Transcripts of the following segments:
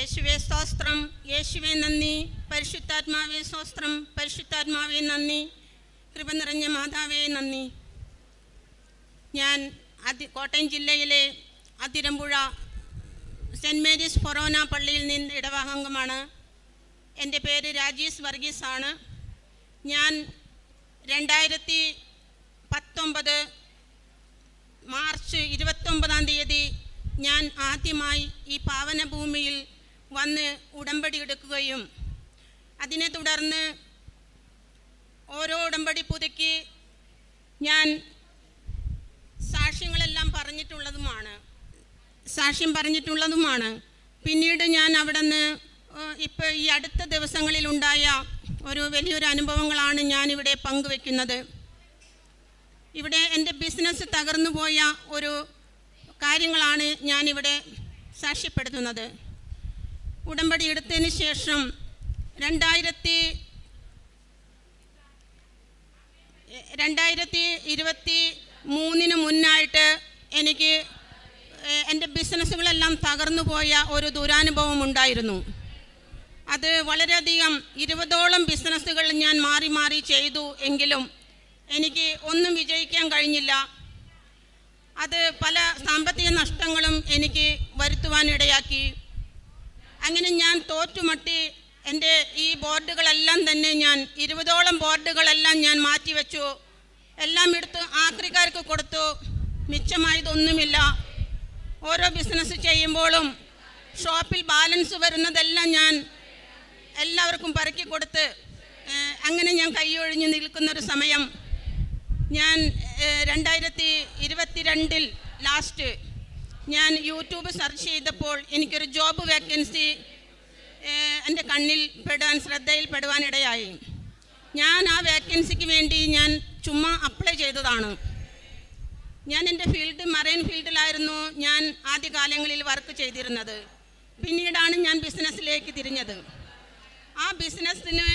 യേശുവേ സ്തോത്രം. യേശുവേ നന്ദി. പരിശുദ്ധാത്മാവേ സ്തോത്രം. പരിശുദ്ധാത്മാവേ നന്ദി. കൃപ നിറഞ്ഞ മാതാവേ നന്ദി. ഞാൻ അതി കോട്ടയം ജില്ലയിലെ അതിരമ്പുഴ സെന്റ് മേരീസ് ഫൊറോന പള്ളിയിൽ നിന്ന് ഇടവാഹംഗമാണ് എന്റെ പേര് രാജീസ് വർഗീസ് ആണ്. ഞാൻ രണ്ടായിരത്തി പത്തൊമ്പത് മാർച്ച് ഇരുപത്തൊമ്പതാം തീയതി ഞാൻ ആദ്യമായി ഈ പാവന ഭൂമിയിൽ വന്ന് ഉടമ്പടി എടുക്കുകയും അതിനെ തുടർന്ന് ഓരോ ഉടമ്പടി പുതുക്കി ഞാൻ സാക്ഷ്യങ്ങളെല്ലാം പറഞ്ഞിട്ടുള്ളതുമാണ്. സാക്ഷ്യം പറഞ്ഞിട്ടുള്ളതുമാണ്. പിന്നീട് ഞാൻ അവിടെ നിന്ന് ഇപ്പോൾ ഈ അടുത്ത ദിവസങ്ങളിലുണ്ടായ ഒരു വലിയൊരു അനുഭവങ്ങളാണ് ഞാനിവിടെ പങ്കുവെക്കുന്നത്. ഇവിടെ എന്റെ ബിസിനസ് തകർന്നു പോയ ഒരു കാര്യങ്ങളാണ് ഞാനിവിടെ സാക്ഷ്യപ്പെടുത്തുന്നത്. ഉടമ്പടി എടുത്തതിന് ശേഷം രണ്ടായിരത്തി രണ്ടായിരത്തി ഇരുപത്തി മൂന്നിന് മുന്നായിട്ട് എനിക്ക് എന്റെ ബിസിനസ്സുകളെല്ലാം തകർന്നു പോയ ഒരു ദുരാനുഭവം ഉണ്ടായിരുന്നു. അത് വളരെയധികം ഇരുപതോളം ബിസിനസ്സുകൾ ഞാൻ മാറി മാറി ചെയ്തു എങ്കിലും എനിക്ക് ഒന്നും വിജയിക്കാൻ കഴിഞ്ഞില്ല. അത് പല സാമ്പത്തിക നഷ്ടങ്ങളും എനിക്ക് വരുത്തുവാനിടയാക്കി. അങ്ങനെ ഞാൻ തോറ്റുമട്ടി എന്റെ ഈ ബോർഡുകളെല്ലാം തന്നെ ഞാൻ ഇരുപതോളം ബോർഡുകളെല്ലാം ഞാൻ മാറ്റിവെച്ചു. എല്ലാം എടുത്ത് ആക്രിക്കാർക്ക് കൊടുത്തു. മിച്ചമായതൊന്നുമില്ല. ഓരോ ബിസിനസ് ചെയ്യുമ്പോഴും ഷോപ്പിൽ ബാലൻസ് വരുന്നതെല്ലാം ഞാൻ എല്ലാവർക്കും പറക്കി കൊടുത്ത് അങ്ങനെ ഞാൻ കൈയൊഴിഞ്ഞ് നിൽക്കുന്നൊരു സമയം ഞാൻ രണ്ടായിരത്തി ഇരുപത്തിരണ്ടിൽ ലാസ്റ്റ് ഞാൻ യൂട്യൂബ് സെർച്ച് ചെയ്തപ്പോൾ എനിക്കൊരു ജോബ് വേക്കൻസി എന്റെ കണ്ണിൽ പെടാൻ ശ്രദ്ധയിൽപ്പെടുവാനിടയായി. ഞാൻ ആ വേക്കൻസിക്ക് വേണ്ടി ഞാൻ ചുമ്മാ അപ്ലൈ ചെയ്തതാണ്. ഞാൻ എന്റെ ഫീൽഡ് മറൈൻ ഫീൽഡിലായിരുന്നു ഞാൻ ആദ്യകാലങ്ങളിൽ വർക്ക് ചെയ്തിരുന്നത്. പിന്നീടാണ് ഞാൻ ബിസിനസ്സിലേക്ക് തിരിഞ്ഞത്. ആ ബിസിനസ്സിന്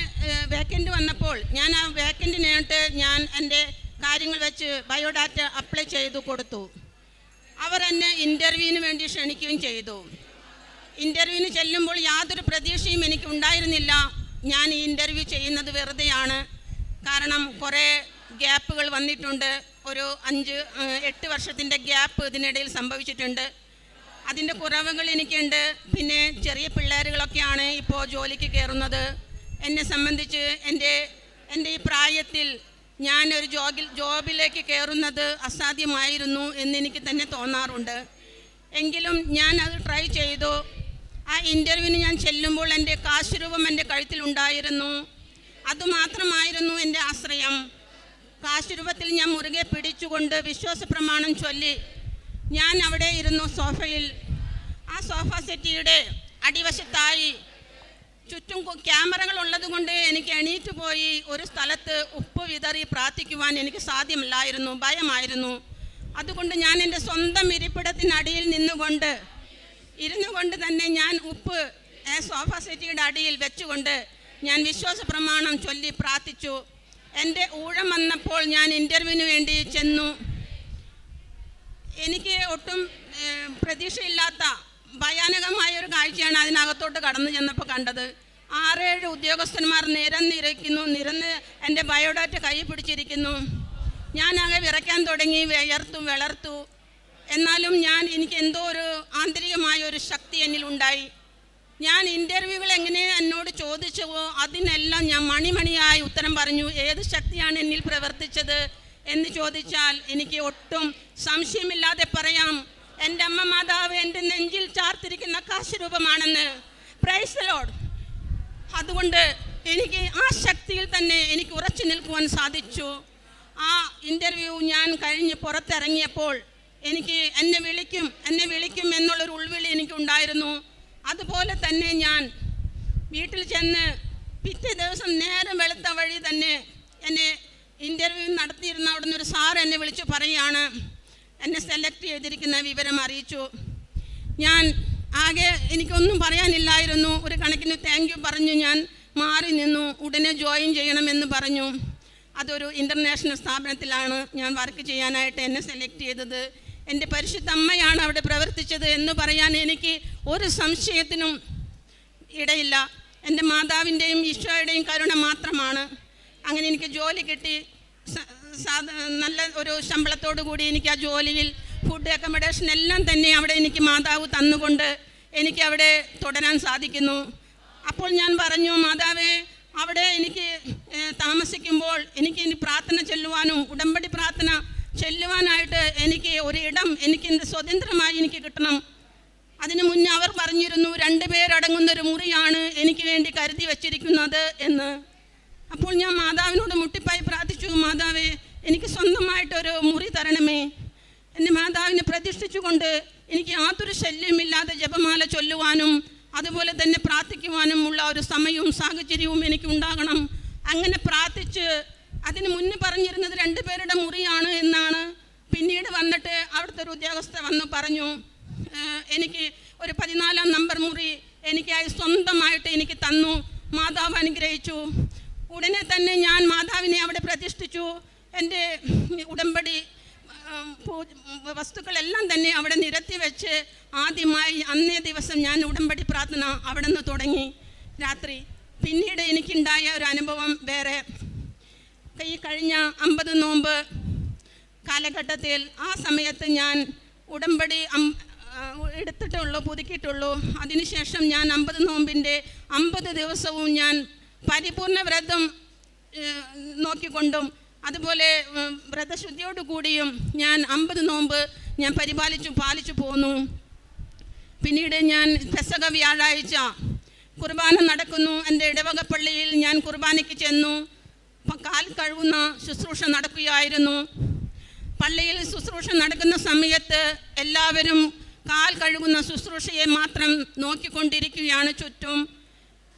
വേക്കന്റ് വന്നപ്പോൾ ഞാൻ ആ വേക്കന്റിനായിട്ട് ഞാൻ എന്റെ കാര്യങ്ങൾ വെച്ച് ബയോഡാറ്റ അപ്ലൈ ചെയ്തു കൊടുത്തു. അവർ എന്നെ ഇന്റർവ്യൂവിന് വേണ്ടി ക്ഷണിക്കുകയും ചെയ്തു. ഇന്റർവ്യൂവിന് ചെല്ലുമ്പോൾ യാതൊരു പ്രതീക്ഷയും എനിക്ക് ഉണ്ടായിരുന്നില്ല. ഞാൻ ഈ ഇന്റർവ്യൂ ചെയ്യുന്നത് വെറുതെയാണ്. കാരണം കുറേ ഗ്യാപ്പുകൾ വന്നിട്ടുണ്ട്. ഒരു അഞ്ച് എട്ട് വർഷത്തിന്റെ ഗ്യാപ്പ് ഇതിനിടയിൽ സംഭവിച്ചിട്ടുണ്ട്. അതിന്റെ കുറവുകൾ എനിക്കുണ്ട്. പിന്നെ ചെറിയ പിള്ളേരുകളൊക്കെയാണ് ഇപ്പോൾ ജോലിക്ക് കയറുന്നത്. എന്നെ സംബന്ധിച്ച് എന്റെ എന്റെ ഈ പ്രായത്തിൽ ഞാൻ ഒരു ജോബിൽ ജോബിലേക്ക് കയറുന്നത് അസാധ്യമായിരുന്നു എന്നെനിക്ക് തന്നെ തോന്നാറുണ്ട്. എങ്കിലും ഞാൻ അത് ട്രൈ ചെയ്തു. ആ ഇന്റർവ്യൂവിന് ഞാൻ ചെല്ലുമ്പോൾ എന്റെ കാശുരൂപം എന്റെ കഴുത്തിലുണ്ടായിരുന്നു അതുമാത്രമായിരുന്നു എന്റെ ആശ്രയം. കാശുരൂപത്തിൽ ഞാൻ മുറുകെ പിടിച്ചുകൊണ്ട് വിശ്വാസ പ്രമാണം ചൊല്ലി ഞാൻ അവിടെ ഇരുന്നു സോഫയിൽ. ആ സോഫ സെറ്റിയുടെ അടിവശത്തായി ചുറ്റും ക്യാമറകൾ ഉള്ളത് കൊണ്ട് എനിക്ക് എണീറ്റ് പോയി ഒരു സ്ഥലത്ത് ഉപ്പ് വിതറി പ്രാർത്ഥിക്കുവാൻ എനിക്ക് സാധ്യമല്ലായിരുന്നു ഭയമായിരുന്നു. അതുകൊണ്ട് ഞാൻ എന്റെ സ്വന്തം ഇരിപ്പിടത്തിനടിയിൽ നിന്നുകൊണ്ട് ഇരുന്നു കൊണ്ട് തന്നെ ഞാൻ ഉപ്പ് സോഫ സെറ്റിയുടെ അടിയിൽ വെച്ചുകൊണ്ട് ഞാൻ വിശ്വാസ പ്രമാണം ചൊല്ലി പ്രാർത്ഥിച്ചു. എന്റെ ഊഴം വന്നപ്പോൾ ഞാൻ ഇന്റർവ്യൂവിന് വേണ്ടി ചെന്നു. എനിക്ക് ഒട്ടും പ്രതീക്ഷയില്ലാത്ത ഭയാനകമായ ഒരു കാഴ്ചയാണ് അതിനകത്തോട്ട് കടന്നു ചെന്നപ്പോൾ കണ്ടത്. ആറേഴ് ഉദ്യോഗസ്ഥന്മാർ നിരന്നിരിക്കുന്നു നിരന്ന് എന്റെ ബയോഡാറ്റ കൈ പിടിച്ചിരിക്കുന്നു. ഞാനാകെ വിറയ്ക്കാൻ തുടങ്ങി വിയർത്തു വിളർത്തു. എന്നാലും ഞാൻ എനിക്ക് എന്തോ ഒരു ആന്തരികമായ ഒരു ശക്തി എന്നിലുണ്ടായി ഞാൻ ഇന്റർവ്യൂകൾ എങ്ങനെ എന്നോട് ചോദിച്ചുവോ അതിനെല്ലാം ഞാൻ മണിമണിയായി ഉത്തരം പറഞ്ഞു ഏത് ശക്തിയാണ് എന്നിൽ പ്രവർത്തിച്ചത്? എന്ന് ചോദിച്ചാൽ എനിക്ക് ഒട്ടും സംശയമില്ലാതെ പറയാം. എന്റെ അമ്മ മാതാവ് എന്റെ നെഞ്ചിൽ ചാർത്തിരിക്കുന്ന കാശരൂപമാണെന്ന് പ്രൈസ് ലോഡ് അതുകൊണ്ട് എനിക്ക് ആ ശക്തിയിൽ തന്നെ എനിക്ക് ഉറച്ചു നിൽക്കുവാൻ സാധിച്ചു. ആ ഇന്റർവ്യൂ ഞാൻ കഴിഞ്ഞ് പുറത്തിറങ്ങിയപ്പോൾ എനിക്ക് എന്നെ വിളിക്കും എന്നെ വിളിക്കും എന്നുള്ളൊരു ഉൾവിളി എനിക്കുണ്ടായിരുന്നു. അതുപോലെ തന്നെ ഞാൻ വീട്ടിൽ ചെന്ന് പിറ്റേ ദിവസം നേരം വെളുത്ത വഴി തന്നെ എന്നെ ഇന്റർവ്യൂ നടത്തിയിരുന്ന അവിടുന്ന് ഒരു സാർ എന്നെ വിളിച്ച് പറയുകയാണ്. എന്നെ സെലക്ട് ചെയ്തിരിക്കുന്ന വിവരം അറിയിച്ചു. ഞാൻ ആകെ എനിക്കൊന്നും പറയാനില്ലായിരുന്നു. ഒരു കണക്കിന് താങ്ക് യു പറഞ്ഞു ഞാൻ മാറി നിന്നു. ഉടനെ ജോയിൻ ചെയ്യണമെന്ന് പറഞ്ഞു. അതൊരു ഇന്റർനാഷണൽ സ്ഥാപനത്തിലാണ്. ഞാൻ വർക്ക് ചെയ്യാനായിട്ട് എന്നെ സെലക്ട് ചെയ്തത്. എന്റെ പരിശുദ്ധ അമ്മയാണ് അവിടെ പ്രവർത്തിച്ചത് എന്ന് പറയാൻ എനിക്ക് ഒരു സംശയത്തിനും ഇടയില്ല. എന്റെ മാതാവിന്റെയും ഈശോയുടെയും കരുണ മാത്രമാണ്. അങ്ങനെ എനിക്ക് ജോലി കിട്ടി. നല്ല ഒരു ശമ്പളത്തോടു കൂടി എനിക്ക് ആ ജോലിയിൽ ഫുഡ് അക്കോമഡേഷൻ എല്ലാം തന്നെ അവിടെ എനിക്ക് മാതാവ് തന്നുകൊണ്ട് എനിക്ക് അവിടെ തുടരാൻ സാധിക്കുന്നു. അപ്പോൾ ഞാൻ പറഞ്ഞു മാതാവേ അവിടെ എനിക്ക് താമസിക്കുമ്പോൾ എനിക്ക് ഇനി പ്രാർത്ഥന ചെല്ലുവാനും ഉടമ്പടി പ്രാർത്ഥന ചെല്ലുവാനായിട്ട് എനിക്ക് ഒരു ഇടം എനിക്ക് സ്വതന്ത്രമായി എനിക്ക് കിട്ടണം. അതിനു മുന്നേ അവർ പറഞ്ഞിരുന്നു രണ്ടുപേരടങ്ങുന്ന ഒരു മുറിയാണ് എനിക്ക് വേണ്ടി കരുതി വച്ചിരിക്കുന്നത് എന്ന്. അപ്പോൾ ഞാൻ മാതാവിനോട് മുട്ടിപ്പായി പ്രാർത്ഥിച്ചു മാതാവേ എനിക്ക് സ്വന്തമായിട്ടൊരു മുറി തരണമേ. എന്റെ മാതാവിനെ പ്രതിഷ്ഠിച്ചുകൊണ്ട് എനിക്ക് യാതൊരു ശല്യമില്ലാതെ ജപമാല ചൊല്ലുവാനും അതുപോലെ തന്നെ പ്രാർത്ഥിക്കുവാനും ഉള്ള ഒരു സമയവും സാഹചര്യവും എനിക്ക് ഉണ്ടാകണം. അങ്ങനെ പ്രാർത്ഥിച്ച് അതിന് മുന്നേ പറഞ്ഞിരുന്നത് രണ്ട് പേരുടെ മുറിയാണ് എന്നാണ്. പിന്നീട് വന്നിട്ട് അവിടുത്തെ ഒരു ഉദ്യോഗസ്ഥ വന്ന് പറഞ്ഞു എനിക്ക് ഒരു പതിനാലാം നമ്പർ മുറി എനിക്കായി സ്വന്തമായിട്ട് എനിക്ക് തന്നു. മാതാവ് അനുഗ്രഹിച്ചു. ഉടനെ തന്നെ ഞാൻ മാതാവിനെ അവിടെ പ്രതിഷ്ഠിച്ചു. എന്റെ ഉടമ്പടി വസ്തുക്കളെല്ലാം തന്നെ അവിടെ നിരത്തി വെച്ച് ആദ്യമായി അന്നേ ദിവസം ഞാൻ ഉടമ്പടി പ്രാർത്ഥന അവിടെ നിന്ന് തുടങ്ങി രാത്രി. പിന്നീട് എനിക്കുണ്ടായ ഒരു അനുഭവം വേറെ. ഈ കഴിഞ്ഞ അമ്പത് നോമ്പ് കാലഘട്ടത്തിൽ ആ സമയത്ത് ഞാൻ ഉടമ്പടി എടുത്തിട്ടുള്ളൂ പുതുക്കിയിട്ടുള്ളൂ. അതിനുശേഷം ഞാൻ അമ്പത് നോമ്പിന്റെ അമ്പത് ദിവസവും ഞാൻ പരിപൂർണ വ്രതം നോക്കിക്കൊണ്ടും അതുപോലെ വ്രതശുദ്ധിയോടുകൂടിയും വ്രതശുദ്ധിയോടു കൂടിയും ഞാൻ അമ്പത് നോമ്പ് ഞാൻ പരിപാലിച്ചു പാലിച്ചു പോന്നു. പിന്നീട് ഞാൻ പെസക വ്യാഴാഴ്ച കുർബാന നടക്കുന്നു. എന്റെ ഇടവകപ്പള്ളിയിൽ ഞാൻ കുർബാനയ്ക്ക് ചെന്നു. കാൽ കഴുകുന്ന ശുശ്രൂഷ നടക്കുകയായിരുന്നു. പള്ളിയിൽ ശുശ്രൂഷ നടക്കുന്ന സമയത്ത് എല്ലാവരും കാൽ കഴുകുന്ന ശുശ്രൂഷയെ മാത്രം നോക്കിക്കൊണ്ടിരിക്കുകയാണ് ചുറ്റും.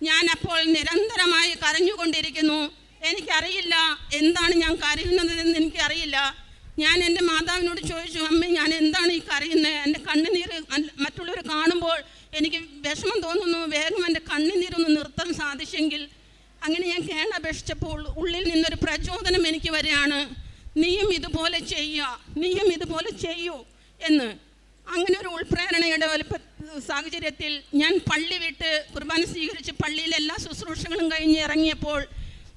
ഞാൻ അപ്പോൾ നിരന്തരമായി കരഞ്ഞുകൊണ്ടിരിക്കുന്നു. എനിക്കറിയില്ല. എന്താണ് ഞാൻ കരയുന്നതെന്ന് എനിക്കറിയില്ല. ഞാൻ എന്റെ മാതാവിനോട് ചോദിച്ചു അമ്മ ഞാൻ എന്താണ് ഈ കരയുന്നത് എന്റെ കണ്ണുനീർ അല്ല- മറ്റുള്ളവർ കാണുമ്പോൾ എനിക്ക് വിഷമം തോന്നുന്നു. വേഗം എന്റെ കണ്ണുനീരൊന്ന് നിർത്താൻ സാധിച്ചെങ്കിൽ. അങ്ങനെ ഞാൻ കേണപേക്ഷിച്ചപ്പോൾ ഉള്ളിൽ നിന്നൊരു പ്രചോദനം എനിക്ക് വരികയാണ്. നീയും ഇതുപോലെ ചെയ്യുക നീയും ഇതുപോലെ ചെയ്യൂ എന്ന്. അങ്ങനെ ഒരു ഉൾപ്രേരണയുടെ വലുപ്പ സാഹചര്യത്തിൽ ഞാൻ പള്ളി വിട്ട് കുർബാന സ്വീകരിച്ച് പള്ളിയിലെല്ലാ ശുശ്രൂഷകളും കഴിഞ്ഞ് ഇറങ്ങിയപ്പോൾ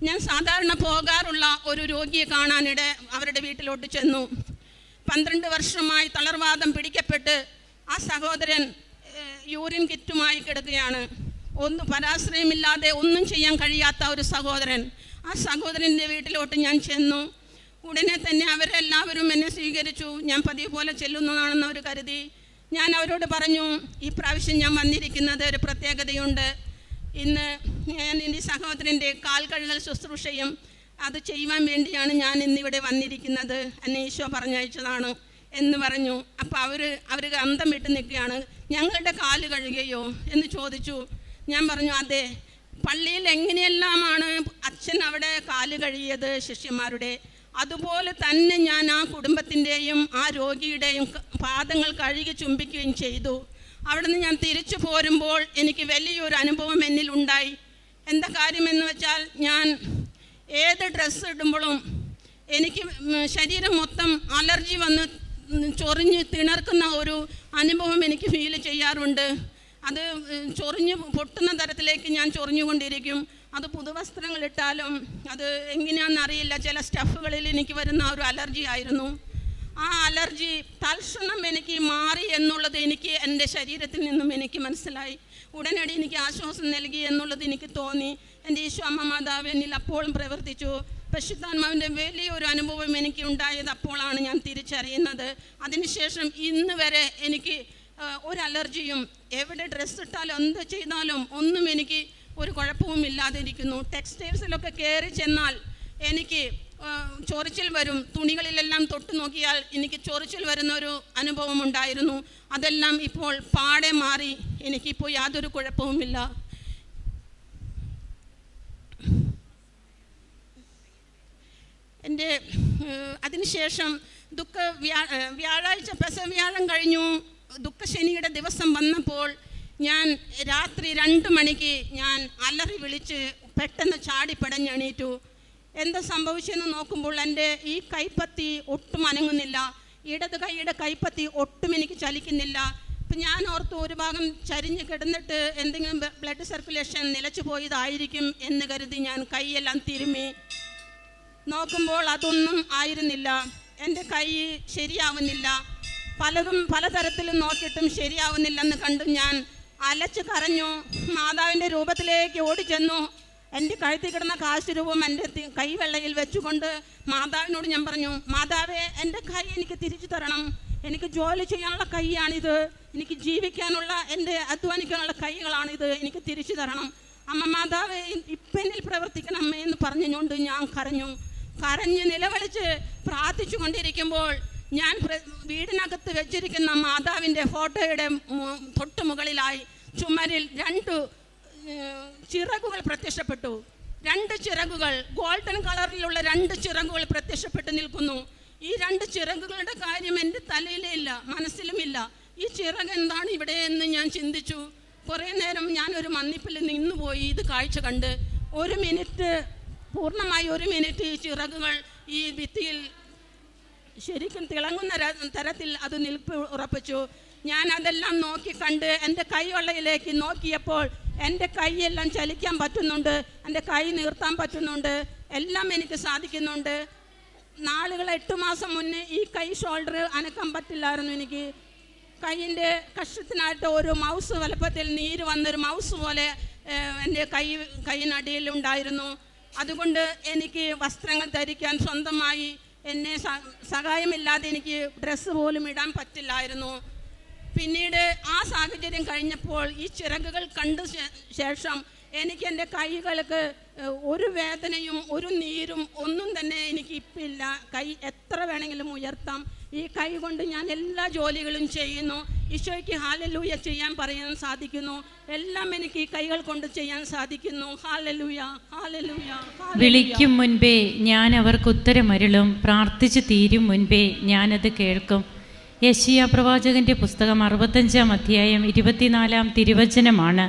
ഞാൻ സാധാരണ പോകാറുള്ള ഒരു രോഗിയെ കാണാനിടെ അവരുടെ വീട്ടിലോട്ട് ചെന്നു. പന്ത്രണ്ട് വർഷമായി തളർവാദം പിടിക്കപ്പെട്ട് ആ സഹോദരൻ യൂറിൻ കിറ്റുമായി കിടക്കുകയാണ്. ഒന്നും പരാശ്രയമില്ലാതെ ഒന്നും ചെയ്യാൻ കഴിയാത്ത ഒരു സഹോദരൻ. ആ സഹോദരന്റെ വീട്ടിലോട്ട് ഞാൻ ചെന്നു. ഉടനെ തന്നെ അവരെല്ലാവരും എന്നെ സ്വീകരിച്ചു. ഞാൻ പതിവ് പോലെ ചെല്ലുന്നതാണെന്ന് അവർ കരുതി. ഞാൻ അവരോട് പറഞ്ഞു ഈ പ്രാവശ്യം ഞാൻ വന്നിരിക്കുന്നത് ഒരു പ്രത്യേകതയുണ്ട്. ഇന്ന് ഞാൻ എന്റെ സഹോദരന്റെ കാൽ കഴുകൽ ശുശ്രൂഷയും അത് ചെയ്യുവാൻ വേണ്ടിയാണ് ഞാൻ ഇന്നിവിടെ വന്നിരിക്കുന്നത്. എന്നെ ഈശോ പറഞ്ഞയച്ചതാണ് എന്ന് പറഞ്ഞു. അപ്പോൾ അവർ അവർ അന്തം വിട്ട് നിൽക്കുകയാണ്. ഞങ്ങളുടെ കാൽ കഴുകുകയോ എന്ന് ചോദിച്ചു. ഞാൻ പറഞ്ഞു അതെ. പള്ളിയിൽ എങ്ങനെയെല്ലാമാണ് അച്ഛൻ അവിടെ കാൽ കഴുകിയത് ശിഷ്യന്മാരുടെ? അതുപോലെ തന്നെ ഞാൻ ആ കുടുംബത്തിന്റെയും ആ രോഗിയുടെയും പാദങ്ങൾ കഴുകി ചുംബിക്കുകയും ചെയ്തു. അവിടുന്ന് ഞാൻ തിരിച്ചു പോരുമ്പോൾ എനിക്ക് വലിയൊരു അനുഭവം എന്നിൽ ഉണ്ടായി. എന്താ കാര്യമെന്ന് വെച്ചാൽ ഞാൻ ഏത് ഡ്രസ്സ് ഇടുമ്പോഴും എനിക്ക് ശരീരം മൊത്തം അലർജി വന്ന് ചൊറിഞ്ഞ് തിണർക്കുന്ന ഒരു അനുഭവം എനിക്ക് ഫീൽ ചെയ്യാറുണ്ട്. അത് ചൊറിഞ്ഞ് പൊട്ടുന്ന തരത്തിലേക്ക് ഞാൻ ചൊറിഞ്ഞുകൊണ്ടിരിക്കും. അത് പുതുവസ്ത്രങ്ങളിട്ടാലും അത് എങ്ങനെയാണെന്ന് അറിയില്ല. ചില സ്റ്റഫുകളിൽ എനിക്ക് വരുന്ന ഒരു അലർജി ആയിരുന്നു. ആ അലർജി തൽക്ഷണം എനിക്ക് മാറി എന്നുള്ളത് എനിക്ക് എന്റെ ശരീരത്തിൽ നിന്നും എനിക്ക് മനസ്സിലായി. ഉടനടി എനിക്ക് ആശ്വാസം നൽകി എന്നുള്ളത് എനിക്ക് തോന്നി. എന്റെ ഈശോ അമ്മ മാതാവ് എന്നിൽ അപ്പോഴും പ്രവർത്തിച്ചു. പശുത്താൻമാവിന്റെ വലിയൊരു അനുഭവം എനിക്ക് ഉണ്ടായത് അപ്പോഴാണ് ഞാൻ തിരിച്ചറിയുന്നത്. അതിനുശേഷം ഇന്ന് വരെ എനിക്ക് ഒരു അലർജിയും എവിടെ ഡ്രസ്സ് ഇട്ടാലും എന്ത് ചെയ്താലും ഒന്നും എനിക്ക് ഒരു കുഴപ്പവും ഇല്ലാതിരിക്കുന്നു. ടെക്സ്റ്റൈൽസിലൊക്കെ കയറി ചെന്നാൽ എനിക്ക് ചൊറിച്ചിൽ വരും. തുണികളിലെല്ലാം തൊട്ടു നോക്കിയാൽ എനിക്ക് ചൊറിച്ചിൽ വരുന്ന ഒരു അനുഭവം ഉണ്ടായിരുന്നു. അതെല്ലാം ഇപ്പോൾ പാടെ മാറി. എനിക്കിപ്പോൾ യാതൊരു കുഴപ്പവുമില്ല. എന്റെ അതിനുശേഷം ദുഃഖ വ്യാ വ്യാഴാഴ്ച പെസ വ്യാഴം കഴിഞ്ഞു. ദുഃഖശനിയുടെ ദിവസം വന്നപ്പോൾ ഞാൻ രാത്രി രണ്ട് മണിക്ക് ഞാൻ അലറി വിളിച്ച് പെട്ടെന്ന് ചാടി ചാടിപ്പടഞ്ഞെണീറ്റു എന്താ സംഭവിച്ചെന്ന് നോക്കുമ്പോൾ എന്റെ ഈ കൈപ്പത്തി ഒട്ടും അനങ്ങുന്നില്ല. ഇടത് കൈയുടെ കൈപ്പത്തി ഒട്ടും എനിക്ക് ചലിക്കുന്നില്ല. അപ്പം ഞാൻ ഓർത്തു ഒരു ഭാഗം ചരിഞ്ഞ് കിടന്നിട്ട് എന്തെങ്കിലും ബ്ലഡ് സർക്കുലേഷൻ നിലച്ചു പോയതായിരിക്കും എന്ന് കരുതി ഞാൻ കൈയെല്ലാം തിരുമ്മി. നോക്കുമ്പോൾ അതൊന്നും ആയിരുന്നില്ല. എന്റെ കൈ ശരിയാവുന്നില്ല. പലതും പലതരത്തിലും നോക്കിയിട്ടും ശരിയാവുന്നില്ലെന്ന് കണ്ടു ഞാൻ അലച്ച് കരഞ്ഞു. മാതാവിന്റെ രൂപത്തിലേക്ക് ഓടിച്ചെന്നു. എന്റെ കഴുത്തിൽ കിടന്ന കാശ് രൂപം എന്റെ കൈവെള്ളയിൽ വെച്ചുകൊണ്ട് മാതാവിനോട് ഞാൻ പറഞ്ഞു മാതാവേ എന്റെ കൈ എനിക്ക് തിരിച്ചു തരണം. എനിക്ക് ജോലി ചെയ്യാനുള്ള കൈയാണിത്. എനിക്ക് ജീവിക്കാനുള്ള എന്റെ അധ്വാനിക്കാനുള്ള കൈകളാണിത്. എനിക്ക് തിരിച്ചു തരണം. അമ്മ മാതാവേ ഇപ്പം എന്നിൽ പ്രവർത്തിക്കണം അമ്മ എന്ന് പറഞ്ഞുകൊണ്ട് ഞാൻ കരഞ്ഞു. കരഞ്ഞ് നിലവിളിച്ച് പ്രാർത്ഥിച്ചു കൊണ്ടിരിക്കുമ്പോൾ ഞാൻ വീടിനകത്ത് വെച്ചിരിക്കുന്ന മാതാവിന്റെ ഫോട്ടോയുടെ തൊട്ടുമുകളിലായി മുകളിലായി ചുമരിൽ രണ്ട് ചിറകുകൾ പ്രത്യക്ഷപ്പെട്ടു. രണ്ട് ചിറകുകൾ ഗോൾഡൻ കളറിലുള്ള രണ്ട് ചിറകുകൾ പ്രത്യക്ഷപ്പെട്ട് നിൽക്കുന്നു. ഈ രണ്ട് ചിറകുകളുടെ കാര്യം എന്റെ തലയിലേ ഇല്ല മനസ്സിലുമില്ല ഈ ചിറക് എന്താണ് ഇവിടെ എന്ന് ഞാൻ ചിന്തിച്ചു. കുറേ നേരം ഞാൻ ഒരു മന്നിപ്പിൽ നിന്നുപോയി ഇത് കാഴ്ച കണ്ട്. ഒരു മിനിറ്റ് പൂർണമായി ഒരു മിനിറ്റ് ഈ ചിറകുകൾ ഈ ഭിത്തിയിൽ ശരിക്കും തിളങ്ങുന്ന തരത്തിൽ അത് നിൽപ്പ് ഉറപ്പിച്ചു. ഞാൻ അതെല്ലാം നോക്കി കണ്ട് എന്റെ കൈവെള്ളയിലേക്ക് നോക്കിയപ്പോൾ എന്റെ കൈയെല്ലാം ചലിക്കാൻ പറ്റുന്നുണ്ട് എന്റെ കൈ നീർത്താൻ പറ്റുന്നുണ്ട് എല്ലാം എനിക്ക് സാധിക്കുന്നുണ്ട്. നാളുകൾ എട്ട് മാസം മുന്നേ ഈ കൈ ഷോൾഡർ അനക്കാൻ പറ്റില്ലായിരുന്നു എനിക്ക്. കൈയിന്റെ കഷ്ടത്തിനായിട്ട് ഒരു മൗസ് വലപ്പത്തിൽ നീര് വന്നൊരു മൗസ് പോലെ എന്റെ കൈ കൈയിനടിയിൽ ഉണ്ടായിരുന്നു. അതുകൊണ്ട് എനിക്ക് വസ്ത്രങ്ങൾ ധരിക്കാൻ സ്വന്തമായി എന്നെ സഹായമില്ലാതെ എനിക്ക് ഡ്രസ്സ് പോലും ഇടാൻ പറ്റില്ലായിരുന്നു. പിന്നീട് ആ സാഹചര്യം കഴിഞ്ഞപ്പോൾ ഈ ചിറകുകൾ കണ്ട ശേഷം എനിക്ക് എന്റെ കൈകൾക്ക് ഒരു വേദനയും ഒരു നീരും ഒന്നും തന്നെ എനിക്ക് ഇല്ല കൈ എത്ര വേണമെങ്കിലും ഉയർത്താം. ഈ കൈ കൊണ്ട് ഞാൻ എല്ലാ ജോലികളും ചെയ്യുന്നു. ഈശോയ്ക്ക് ഹാലലൂയ ചെയ്യാൻ പറയാൻ സാധിക്കുന്നു. എല്ലാം എനിക്ക് ഈ കൈകൾ കൊണ്ട് ചെയ്യാൻ സാധിക്കുന്നു. Hallelujah hallelujah. വിളിക്കും മുൻപേ ഞാൻ അവർക്ക് ഉത്തരമരുളും. പ്രാർത്ഥിച്ചു തീരും മുൻപേ ഞാനത് കേൾക്കും. യശിയ പ്രവാചകന്റെ പുസ്തകം അറുപത്തഞ്ചാം അധ്യായം ഇരുപത്തിനാലാം തിരുവചനമാണ്.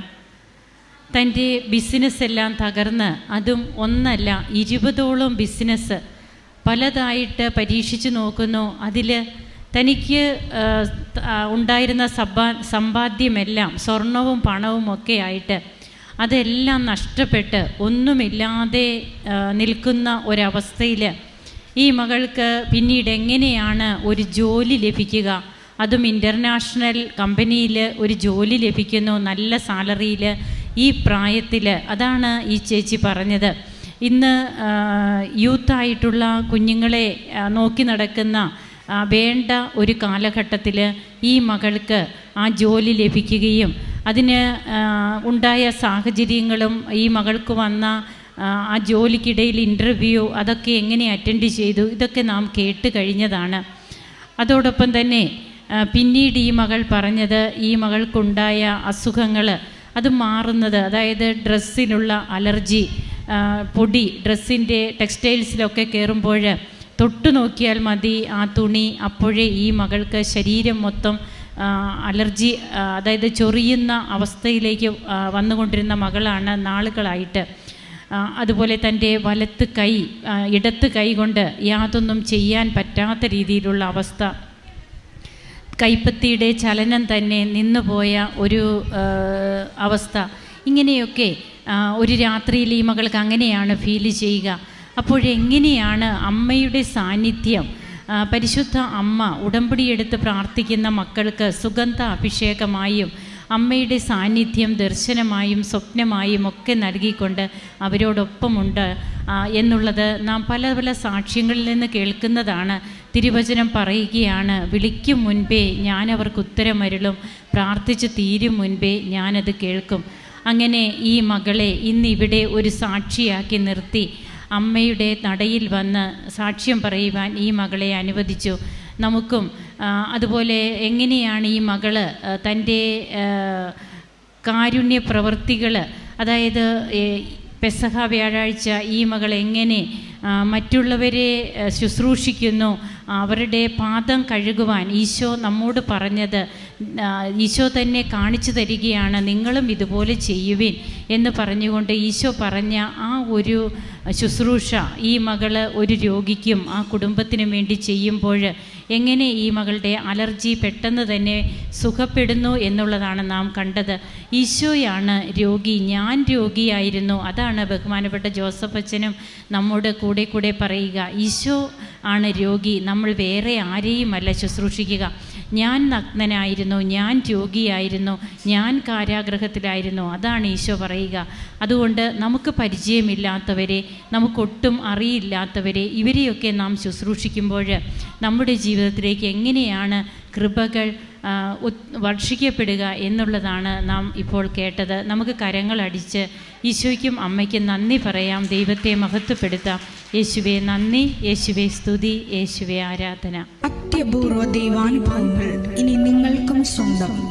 തന്റെ ബിസിനസ് എല്ലാം തകർന്ന് അതും ഒന്നല്ല ഇരുപതോളം ബിസിനസ് പലതായിട്ട് പരീക്ഷിച്ചു നോക്കുന്നു. അതിൽ തനിക്ക് ഉണ്ടായിരുന്ന സമ്പാ സമ്പാദ്യമെല്ലാം സ്വർണവും പണവും ഒക്കെ ആയിട്ട് അതെല്ലാം നഷ്ടപ്പെട്ട് ഒന്നുമില്ലാതെ നിൽക്കുന്ന ഒരവസ്ഥയിൽ ഈ മകൾക്ക് പിന്നീട് എങ്ങനെയാണ് ഒരു ജോലി ലഭിക്കുക? അതും ഇന്റർനാഷണൽ കമ്പനിയിൽ ഒരു ജോലി ലഭിക്കുന്നു നല്ല സാലറിയിൽ ഈ പ്രായത്തിൽ അതാണ് ഈ ചേച്ചി പറഞ്ഞത്. ഇന്ന് യൂത്തായിട്ടുള്ള കുഞ്ഞുങ്ങളെ നോക്കി നടക്കുന്ന വേണ്ട ഒരു കാലഘട്ടത്തിൽ ഈ മകൾക്ക് ആ ജോലി ലഭിക്കുകയും അതിന് ഉണ്ടായ സാഹചര്യങ്ങളും ഈ മകൾക്ക് വന്ന ആ, ജോലിക്കിടയിൽ ഇന്റർവ്യൂ അതൊക്കെ എങ്ങനെ അറ്റൻഡ് ചെയ്തു? ഇതൊക്കെ നാം കേട്ട് കഴിഞ്ഞതാണ്. അതോടൊപ്പം തന്നെ പിന്നീട് ഈ മകൾ പറഞ്ഞത് ഈ മകൾക്കുണ്ടായ അസുഖങ്ങൾ അത് മാറുന്നത് അതായത് ഡ്രസ്സിനുള്ള അലർജി പൊടി ഡ്രസ്സിന്റെ ടെക്സ്റ്റൈൽസിലൊക്കെ കയറുമ്പോൾ തൊട്ടു നോക്കിയാൽ മതി ആ തുണി അപ്പോഴേ ഈ മകൾക്ക് ശരീരം മൊത്തം അലർജി അതായത് ചൊറിയുന്ന അവസ്ഥയിലേക്ക് വന്നുകൊണ്ടിരുന്ന മകളാണ് നാളുകളായിട്ട്. അതുപോലെ തന്റെ വലത്ത് കൈ ഇടത്ത് കൈ കൊണ്ട് യാതൊന്നും ചെയ്യാൻ പറ്റാത്ത രീതിയിലുള്ള അവസ്ഥ. കൈപ്പത്തിയുടെ ചലനം തന്നെ നിന്നുപോയ ഒരു അവസ്ഥ. ഇങ്ങനെയൊക്കെ ഒരു രാത്രിയിൽ ഈ മകൾക്ക് അങ്ങനെയാണ് ഫീൽ ചെയ്യുക. അപ്പോഴെങ്ങനെയാണ് അമ്മയുടെ സാന്നിധ്യം? പരിശുദ്ധ അമ്മ ഉടമ്പടിയെടുത്ത് പ്രാർത്ഥിക്കുന്ന മക്കൾക്ക് സുഗന്ധ അഭിഷേകമായും അമ്മയുടെ സാന്നിധ്യം ദർശനമായും സ്വപ്നമായും ഒക്കെ നൽകിക്കൊണ്ട് അവരോടൊപ്പമുണ്ട് എന്നുള്ളത് നാം പല പല സാക്ഷ്യങ്ങളിൽ നിന്ന് കേൾക്കുന്നതാണ്. തിരുവചനം പറയുകയാണ് വിളിക്കും മുൻപേ ഞാൻ അവർക്ക് ഉത്തരമരുളും പ്രാർത്ഥിച്ച് തീരും മുൻപേ ഞാനത് കേൾക്കും. അങ്ങനെ ഈ മകളെ ഇന്നിവിടെ ഒരു സാക്ഷിയാക്കി നിർത്തി. അമ്മയുടെ നടയിൽ വന്ന് സാക്ഷ്യം പറയുവാൻ ഈ മകളെ അനുവദിച്ചു. നമുക്കും അതുപോലെ എങ്ങനെയാണ് ഈ മകൾ തന്റെ കാരുണ്യ പ്രവൃത്തികൾ അതായത് പെസഹ വ്യാഴാഴ്ച ഈ മകൾ എങ്ങനെ മറ്റുള്ളവരെ ശുശ്രൂഷിക്കുന്നു അവരുടെ പാദം കഴുകുവാൻ ഈശോ നമ്മോട് പറഞ്ഞത് ഈശോ തന്നെ കാണിച്ചു തരികയാണ് നിങ്ങളും ഇതുപോലെ ചെയ്യുവിൻ എന്ന് പറഞ്ഞുകൊണ്ട് ഈശോ പറഞ്ഞ ആ ഒരു ശുശ്രൂഷ ഈ മകൾ ഒരു രോഗിക്കും ആ കുടുംബത്തിനും വേണ്ടി ചെയ്യുമ്പോൾ എങ്ങനെ ഈ മകളുടെ അലർജി പെട്ടെന്ന് തന്നെ സുഖപ്പെടുന്നു എന്നുള്ളതാണ് നാം കണ്ടത്. ഈശോയാണ് രോഗി ഞാൻ രോഗിയായിരുന്നു. അതാണ് ബഹുമാനപ്പെട്ട ജോസഫ് അച്ഛനും നമ്മോട് കൂടെ കൂടെ പറയുക. ഈശോ ആണ് രോഗി നമ്മൾ വേറെ ആരെയുമല്ല ശുശ്രൂഷിക്കുക. ഞാൻ നഗ്നനായിരുന്നു ഞാൻ രോഗിയായിരുന്നു ഞാൻ കാരാഗ്രഹത്തിലായിരുന്നു. അതാണ് ഈശോ പറയുക. അതുകൊണ്ട് നമുക്ക് പരിചയമില്ലാത്തവരെ നമുക്കൊട്ടും അറിയില്ലാത്തവരെ ഇവരെയൊക്കെ നാം ശുശ്രൂഷിക്കുമ്പോൾ നമ്മുടെ ജീവിതത്തിലേക്ക് എങ്ങനെയാണ് കൃപകൾ വർഷിക്കപ്പെടുക എന്നുള്ളതാണ് നാം ഇപ്പോൾ കേട്ടത്. നമുക്ക് കരങ്ങളടിച്ച് ഈശോയ്ക്കും അമ്മയ്ക്കും നന്ദി പറയാം. ദൈവത്തെ മഹത്വപ്പെടുത്താം. യേശുവെ നന്ദി. യേശുവെ സ്തുതി. യേശുവെ ആരാധന. അത്യപൂർവ ദൈവാനുഭവങ്ങൾ ഇനി നിങ്ങൾക്കും സ്വന്തം.